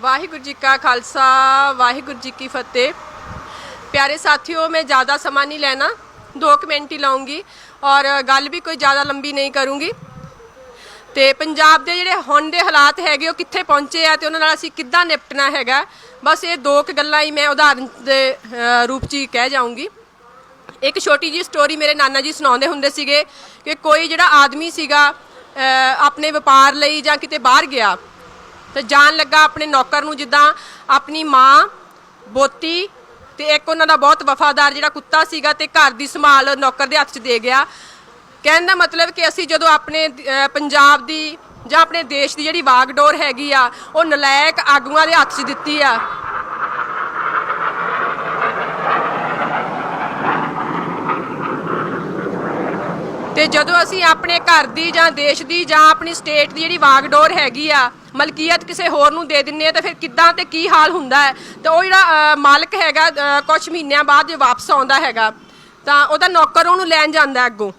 ਵਾਹਿਗੁਰੂ ਜੀ ਕਾ ਖਾਲਸਾ, ਵਾਹਿਗੁਰੂ ਜੀ ਕੀ ਫਤਿਹ। ਪਿਆਰੇ ਸਾਥੀਓ, ਮੈਂ ਜ਼ਿਆਦਾ ਸਮਾਂ ਨਹੀਂ ਲੈਣਾ 2 ਮਿੰਟ ਹੀ ਲਾਉਂਗੀ ਔਰ ਗੱਲ ਵੀ ਕੋਈ ਜ਼ਿਆਦਾ ਲੰਬੀ ਨਹੀਂ ਕਰੂੰਗੀ। ਤੇ ਪੰਜਾਬ ਦੇ ਜਿਹੜੇ ਹੁਣ ਦੇ ਹਾਲਾਤ ਹੈਗੇ, ਉਹ ਕਿੱਥੇ ਪਹੁੰਚੇ ਆ ਤੇ ਉਹਨਾਂ ਨਾਲ ਅਸੀਂ ਕਿੱਦਾਂ ਨਿਪਟਣਾ ਹੈਗਾ, ਬਸ ਇਹ ਦੋ ਕੁ ਗੱਲਾਂ ਹੀ ਮੈਂ ਉਦਾਹਰਨ ਦੇ ਰੂਪ 'ਚ ਹੀ ਕਹਿ ਜਾਊਂਗੀ। ਇੱਕ ਛੋਟੀ ਜੀ ਸਟੋਰੀ ਮੇਰੇ ਨਾਨਾ ਜੀ ਸੁਣਾਉਂਦੇ ਹੁੰਦੇ ਸੀਗੇ ਕਿ ਕੋਈ ਜਿਹੜਾ ਆਦਮੀ ਸੀਗਾ ਆਪਣੇ ਵਪਾਰ ਲਈ ਜਾਂ ਕਿਤੇ ਬਾਹਰ ਗਿਆ ਤੇ ਜਾਣ ਲੱਗਾ ਆਪਣੇ ਨੌਕਰ ਨੂੰ ਜਿੱਦਾਂ ਆਪਣੀ ਮਾਂ, ਬੋਤੀ ਤੇ ਇੱਕ ਉਹਨਾਂ ਦਾ ਬਹੁਤ ਵਫਾਦਾਰ ਜਿਹੜਾ ਕੁੱਤਾ ਸੀਗਾ ਤੇ ਘਰ ਦੀ ਸੰਭਾਲ ਨੌਕਰ ਦੇ ਹੱਥ 'ਚ ਦੇ ਗਿਆ। ਕਹਿਣ ਦਾ ਮਤਲਬ ਕਿ ਅਸੀਂ ਜਦੋਂ ਆਪਣੇ ਪੰਜਾਬ ਦੀ ਜਾਂ ਆਪਣੇ ਦੇਸ਼ ਦੀ ਜਿਹੜੀ ਵਾਗਡੋਰ ਹੈਗੀ ਆ, ਉਹ ਨਲਾਇਕ ਆਗੂਆਂ ਦੇ ਹੱਥ 'ਚ ਦਿੱਤੀ ਆ। ਤੇ ਜਦੋਂ ਅਸੀਂ ਆਪਣੇ ਘਰ ਦੀ ਜਾਂ ਦੇਸ਼ ਦੀ ਜਾਂ ਆਪਣੀ ਸਟੇਟ ਦੀ ਜਿਹੜੀ ਵਾਗਡੋਰ ਹੈਗੀ ਆ, ਮਲਕੀਅਤ ਕਿਸੇ ਹੋਰ ਨੂੰ ਦੇ ਦਿੰਨੇ ਆ, ਤਾਂ ਫਿਰ ਕਿੱਦਾਂ ਤੇ ਕੀ ਹਾਲ ਹੁੰਦਾ ਹੈ? ਤੇ ਉਹ ਜਿਹੜਾ ਮਾਲਕ ਹੈਗਾ ਕੁਝ ਮਹੀਨਿਆਂ ਬਾਅਦ ਜੇ ਵਾਪਸ ਆਉਂਦਾ ਹੈਗਾ, ਤਾਂ ਉਹਦਾ ਨੌਕਰ ਉਹਨੂੰ ਲੈਣ ਜਾਂਦਾ ਅੱਗੋਂ।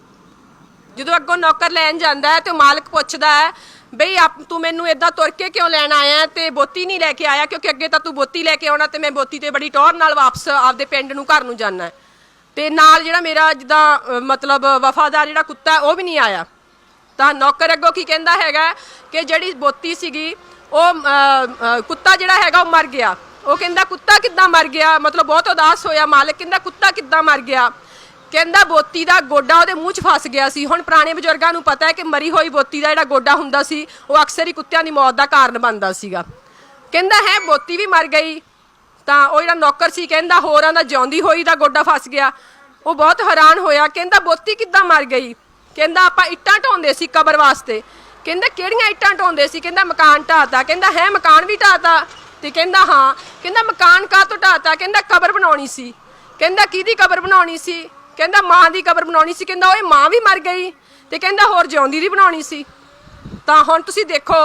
ਜਦੋਂ ਅੱਗੋਂ ਨੌਕਰ ਲੈਣ ਜਾਂਦਾ ਹੈ ਤੇ ਉਹ ਮਾਲਕ ਪੁੱਛਦਾ ਹੈ, ਬਈ, ਆਪ, ਤੂੰ ਮੈਨੂੰ ਇਦਾਂ ਤੁਰ ਕੇ ਕਿਉਂ ਲੈਣ ਆਇਆ ਹੈ? ਤੇ ਬੋਤੀ ਨਹੀਂ ਲੈ ਕੇ ਆਇਆ? ਕਿਉਂਕਿ ਅੱਗੇ ਤਾਂ ਤੂੰ ਬੋਤੀ ਲੈ ਕੇ ਆਉਣਾ ਤੇ ਮੈਂ ਬੋਤੀ ਤੇ ਬੜੀ ਟੌਰ ਨਾਲ ਵਾਪਸ ਆਪਦੇ ਪਿੰਡ ਨੂੰ, ਘਰ ਨੂੰ ਜਾਣਾ ਤੇ ਨਾਲ ਜਿਹੜਾ ਮੇਰਾ ਜਿੱਦਾਂ ਮਤਲਬ ਵਫਾਦਾਰ ਜਿਹੜਾ ਕੁੱਤਾ ਉਹ ਵੀ ਨਹੀਂ ਆਇਆ। ਤਾਂ ਨੌਕਰ ਅੱਗੋਂ ਕੀ ਕਹਿੰਦਾ ਹੈਗਾ ਕਿ ਜਿਹੜੀ ਬੋਤੀ ਸੀਗੀ, ਉਹ ਕੁੱਤਾ ਜਿਹੜਾ ਹੈਗਾ, ਉਹ ਮਰ ਗਿਆ। ਉਹ ਕਹਿੰਦਾ, ਕੁੱਤਾ ਕਿੱਦਾਂ ਮਰ ਗਿਆ? ਮਤਲਬ ਬਹੁਤ ਉਦਾਸ ਹੋਇਆ ਮਾਲਕ। ਕਹਿੰਦਾ, ਕੁੱਤਾ ਕਿੱਦਾਂ ਮਰ ਗਿਆ? ਕਹਿੰਦਾ, ਬੋਤੀ ਦਾ ਗੋਡਾ ਉਹਦੇ ਮੂੰਹ 'ਚ ਫਸ ਗਿਆ ਸੀ। ਹੁਣ ਪੁਰਾਣੇ ਬਜ਼ੁਰਗਾਂ ਨੂੰ ਪਤਾ ਹੈ ਕਿ ਮਰੀ ਹੋਈ ਬੋਤੀ ਦਾ ਜਿਹੜਾ ਗੋਡਾ ਹੁੰਦਾ ਸੀ, ਉਹ ਅਕਸਰ ਹੀ ਕੁੱਤਿਆਂ ਦੀ ਮੌਤ ਦਾ ਕਾਰਨ ਬਣਦਾ ਸੀਗਾ। ਕਹਿੰਦਾ, ਹੈ, ਬੋਤੀ ਵੀ ਮਰ ਗਈ। ਤਾਂ ਉਹ ਜਿਹੜਾ ਨੌਕਰ ਸੀ ਕਹਿੰਦਾ ਹੋਰਾਂ ਦਾ ਜਿਉਂਦੀ ਹੋਈ ਦਾ ਗੋਡਾ ਫਸ ਗਿਆ। ਉਹ ਬਹੁਤ ਹੈਰਾਨ ਹੋਇਆ, ਕਹਿੰਦਾ ਬੋਤੀ ਕਿੱਦਾਂ ਮਰ ਗਈ? ਕਹਿੰਦਾ ਆਪਾਂ ਇੱਟਾਂ ਢਾਉਂਦੇ ਸੀ ਕਬਰ ਵਾਸਤੇ। ਕਹਿੰਦਾ ਕਿਹੜੀਆਂ ਇੱਟਾਂ ਢਾਉਂਦੇ ਸੀ? ਕਹਿੰਦਾ ਮਕਾਨ ਢਾਤਾ। ਕਹਿੰਦਾ ਹੈ, ਮਕਾਨ ਵੀ ਢਾਤਾ? ਤੇ ਕਹਿੰਦਾ ਹਾਂ। ਕਹਿੰਦਾ ਮਕਾਨ ਕਾਹ ਤੋਂ ਢਾਤਾ? ਕਹਿੰਦਾ ਕਬਰ ਬਣਾਉਣੀ ਸੀ। ਕਹਿੰਦਾ ਕਿਹਦੀ ਕਬਰ ਬਣਾਉਣੀ ਸੀ? ਕਹਿੰਦਾ ਮਾਂ ਦੀ ਕਬਰ ਬਣਾਉਣੀ ਸੀ। ਕਹਿੰਦਾ ਓਏ ਮਾਂ ਵੀ ਮਰ ਗਈ। ਤੇ ਕਹਿੰਦਾ ਹੋਰ ਜਿਉਂਦੀ ਦੀ ਬਣਾਉਣੀ ਸੀ। ਤਾਂ ਹੁਣ ਤੁਸੀਂ ਦੇਖੋ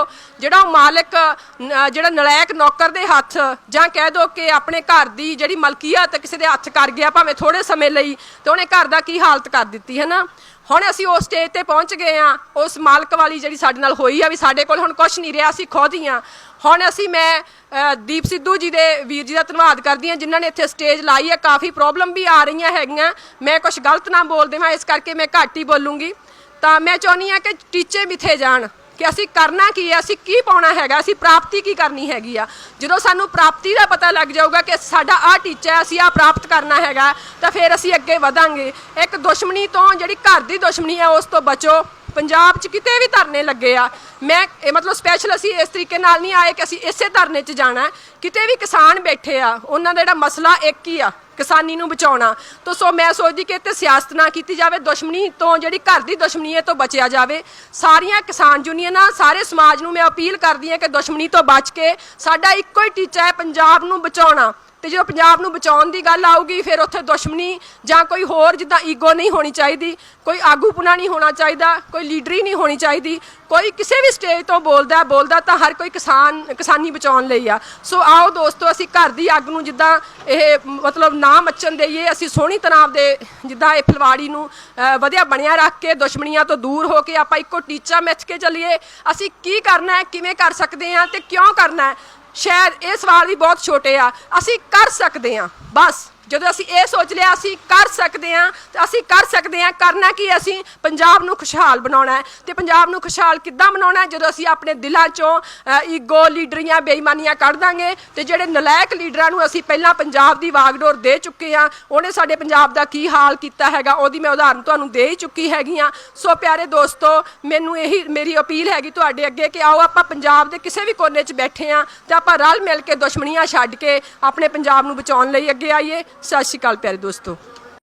ਜਿਹੜਾ ਉਹ ਮਾਲਕ ਨ- ਜਿਹੜਾ ਨਲਾਇਕ ਨੌਕਰ ਦੇ ਹੱਥ ਜਾਂ ਕਹਿ ਦੋ ਕਿ ਆਪਣੇ ਘਰ ਦੀ ਜਿਹੜੀ ਮਲਕੀਅਤ ਕਿਸੇ ਦੇ ਹੱਥ ਕਰ ਗਿਆ ਭਾਵੇਂ ਥੋੜੇ ਸਮੇਂ ਲਈ ਤੇ ਉਹਨੇ ਘਰ ਦਾ ਕੀ ਹਾਲਤ ਕਰ ਦਿੱਤੀ ਹੈ ਨਾ? ਹੁਣ ਅਸੀਂ ਉਸ ਸਟੇਜ ਤੇ ਪਹੁੰਚ ਗਏ ਆ ਉਸ ਮਾਲਕ ਵਾਲੀ ਜਿਹੜੀ ਸਾਡੇ ਨਾਲ ਹੋਈ ਆ ਵੀ ਸਾਡੇ ਕੋਲ ਹੁਣ ਕੁਝ ਨਹੀਂ ਰਿਹਾ ਅਸੀਂ ਖੁਦ ਹੀ ਆ ਹੁਣ ਅਸੀਂ ਮੈਂ ਅ, ਦੀਪ ਸਿੱਧੂ ਜੀ ਦੇ ਵੀਰ ਜੀ ਦਾ ਧੰਨਵਾਦ ਕਰਦੀ ਹਾਂ ਜਿਨ੍ਹਾਂ ਨੇ ਇੱਥੇ ਸਟੇਜ ਲਾਈ ਹੈ ਕਾਫੀ ਪ੍ਰੋਬਲਮ ਵੀ ਆ ਰਹੀਆਂ ਹੈਗੀਆਂ। ਮੈਂ ਕੁਝ ਗਲਤ ਨਾ ਬੋਲ ਦੇਵਾਂ ਇਸ ਕਰਕੇ ਮੈਂ ਘੱਟ ਹੀ ਬੋਲੂੰਗੀ। ਤਾਂ ਮੈਂ ਚਾਹੁੰਦੀ ਹਾਂ ਕਿ ਟੀਚੇ ਮਿੱਥੇ ਜਾਣ। ਕਿ ਅਸੀਂ ਕਰਨਾ ਕੀ ਹੈ, ਅਸੀਂ ਕੀ ਪਾਉਣਾ ਹੈਗਾ, ਅਸੀਂ ਪ੍ਰਾਪਤੀ ਕੀ ਕਰਨੀ ਹੈਗੀ ਆ? ਜਦੋਂ ਸਾਨੂੰ ਪ੍ਰਾਪਤੀ ਦਾ ਪਤਾ ਲੱਗ ਜਾਊਗਾ ਕਿ ਸਾਡਾ ਆਹ ਟੀਚਾ ਹੈ, ਅਸੀਂ ਆਹ ਪ੍ਰਾਪਤ ਕਰਨਾ ਹੈਗਾ, ਤਾਂ ਫਿਰ ਅਸੀਂ ਅੱਗੇ ਵਧਾਂਗੇ। ਇੱਕ ਦੁਸ਼ਮਣੀ ਤੋਂ, ਜਿਹੜੀ ਘਰ ਦੀ ਦੁਸ਼ਮਣੀ ਹੈ, ਉਸ ਤੋਂ ਬਚੋ। ਪੰਜਾਬ 'ਚ ਕਿਤੇ ਵੀ ਧਰਨੇ ਲੱਗੇ ਆ, ਮੈਂ ਇਹ ਮਤਲਬ ਸਪੈਸ਼ਲ ਅਸੀਂ ਇਸ ਤਰੀਕੇ ਨਾਲ ਨਹੀਂ ਆਏ ਕਿ ਅਸੀਂ ਇਸੇ ਧਰਨੇ 'ਚ ਜਾਣਾ ਕਿਤੇ ਵੀ ਕਿਸਾਨ ਬੈਠੇ ਆ, ਉਹਨਾਂ ਦਾ ਜਿਹੜਾ ਮਸਲਾ ਇੱਕ ਹੀ ਆ, ਕਿਸਾਨੀ ਨੂੰ ਬਚਾਉਣਾ। ਤਾਂ ਸੋ ਮੈਂ ਸੋਚਦੀ ਕਿ ਇੱਥੇ ਸਿਆਸਤ ਨਾ ਕੀਤੀ ਜਾਵੇ, ਦੁਸ਼ਮਣੀ ਤੋਂ ਜਿਹੜੀ ਘਰ ਦੀ ਦੁਸ਼ਮਣੀ ਹੈ ਤੋਂ ਬਚਿਆ ਜਾਵੇ। ਸਾਰੀਆਂ ਕਿਸਾਨ ਯੂਨੀਅਨਾਂ, ਸਾਰੇ ਸਮਾਜ ਨੂੰ ਮੈਂ ਅਪੀਲ ਕਰਦੀ ਹਾਂ ਕਿ ਦੁਸ਼ਮਣੀ ਤੋਂ ਬਚ ਕੇ ਸਾਡਾ ਇੱਕੋ ਹੀ ਟੀਚਾ ਹੈ, ਪੰਜਾਬ ਨੂੰ ਬਚਾਉਣਾ। ਤੇ ਜਦੋਂ ਪੰਜਾਬ ਨੂੰ ਬਚਾਉਣ ਦੀ ਗੱਲ ਆਊਗੀ, ਫਿਰ ਉੱਥੇ ਦੁਸ਼ਮਣੀ ਜਾਂ ਕੋਈ ਹੋਰ ਜਿੱਦਾਂ ਈਗੋ ਨਹੀਂ ਹੋਣੀ ਚਾਹੀਦੀ, ਕੋਈ ਆਗੂਪੁਣਾ ਨਹੀਂ ਹੋਣਾ ਚਾਹੀਦਾ, ਕੋਈ ਲੀਡਰੀ ਨਹੀਂ ਹੋਣੀ ਚਾਹੀਦੀ, ਕੋਈ ਕਿਸੇ ਵੀ ਸਟੇਜ ਤੋਂ ਬੋਲਦਾ ਬੋਲਦਾ ਤਾਂ ਹਰ ਕੋਈ ਕਿਸਾਨ, ਕਿਸਾਨੀ ਬਚਾਉਣ ਲਈ ਆ। ਸੋ ਆਓ ਦੋਸਤੋ, ਅਸੀਂ ਘਰ ਦੀ ਅੱਗ ਨੂੰ ਜਿੱਦਾਂ ਇਹ ਮਤਲਬ ਨਾ ਮੱਚਣ ਦੇਈਏ, ਅਸੀਂ ਸੋਹਣੀ ਤਰ੍ਹਾਂ ਦੇ ਜਿੱਦਾਂ ਇਹ ਫਲਵਾੜੀ ਨੂੰ ਵਧੀਆ ਬਣਿਆ ਰੱਖ ਕੇ, ਦੁਸ਼ਮਣੀਆਂ ਤੋਂ ਦੂਰ ਹੋ ਕੇ ਆਪਾਂ ਇੱਕੋ ਟੀਚਾ ਮਿੱਥ ਕੇ ਚੱਲੀਏ। ਅਸੀਂ ਕੀ ਕਰਨਾ ਹੈ, ਕਿਵੇਂ ਕਰ ਸਕਦੇ ਹਾਂ ਤੇ ਕਿਉਂ ਕਰਨਾ ਹੈ? ਸ਼ਾਇਦ ਇਹ ਸਵਾਲ ਵੀ ਬਹੁਤ ਛੋਟੇ ਆ। ਅਸੀਂ ਕਰ ਸਕਦੇ ਹਾਂ ਬਸ। ਜਦੋਂ ਅਸੀਂ ਇਹ ਸੋਚ ਲਿਆ, ਅਸੀਂ ਕਰ ਸਕਦੇ ਹਾਂ, ਤੇ ਅਸੀਂ ਕਰ ਸਕਦੇ ਹਾਂ, ਕਰਨਾ ਕੀ ਅਸੀਂ? ਪੰਜਾਬ ਨੂੰ ਖੁਸ਼ਹਾਲ ਬਣਾਉਣਾ ਹੈ। ਤੇ ਪੰਜਾਬ ਨੂੰ ਖੁਸ਼ਹਾਲ ਕਿੱਦਾਂ ਬਣਾਉਣਾ ਹੈ? ਜਦੋਂ ਅਸੀਂ ਆਪਣੇ ਦਿਲਾਂ ਚੋਂ ਈਗੋ ਲੀਡਰੀਆਂ, ਬੇਈਮਾਨੀਆਂ ਕੱਢ ਦਾਂਗੇ, ਤੇ ਜਿਹੜੇ ਨਲਾਇਕ ਲੀਡਰਾਂ ਨੂੰ ਅਸੀਂ ਪਹਿਲਾਂ ਪੰਜਾਬ ਦੀ ਵਾਗਡੋਰ ਦੇ ਚੁੱਕੇ ਆ ਉਹਨੇ ਸਾਡੇ ਪੰਜਾਬ ਦਾ ਕੀ ਹਾਲ ਕੀਤਾ ਹੈਗਾ, ਉਹਦੀ ਮੈਂ ਉਦਾਹਰਨ ਤੁਹਾਨੂੰ ਦੇ ਹੀ ਚੁੱਕੀ ਹੈਗੀ ਆ ਸੋ ਪਿਆਰੇ ਦੋਸਤੋ, ਮੈਨੂੰ ਇਹੀ ਮੇਰੀ ਅਪੀਲ ਹੈਗੀ ਤੁਹਾਡੇ ਅੱਗੇ ਕਿ ਆਓ ਆਪਾਂ ਪੰਜਾਬ ਦੇ ਕਿਸੇ ਵੀ ਕੋਨੇ 'ਚ ਬੈਠੇ ਆ ਤੇ ਆਪਾਂ ਰਲ ਮਿਲ ਕੇ ਦੁਸ਼ਮਣੀਆਂ ਛੱਡ ਕੇ ਆਪਣੇ ਪੰਜਾਬ ਨੂੰ ਬਚਾਉਣ ਲਈ ਅੱਗੇ ਆਈਏ। ਸਤਿ ਸ਼੍ਰੀ ਅਕਾਲ ਪਿਆਰੇ ਦੋਸਤੋ।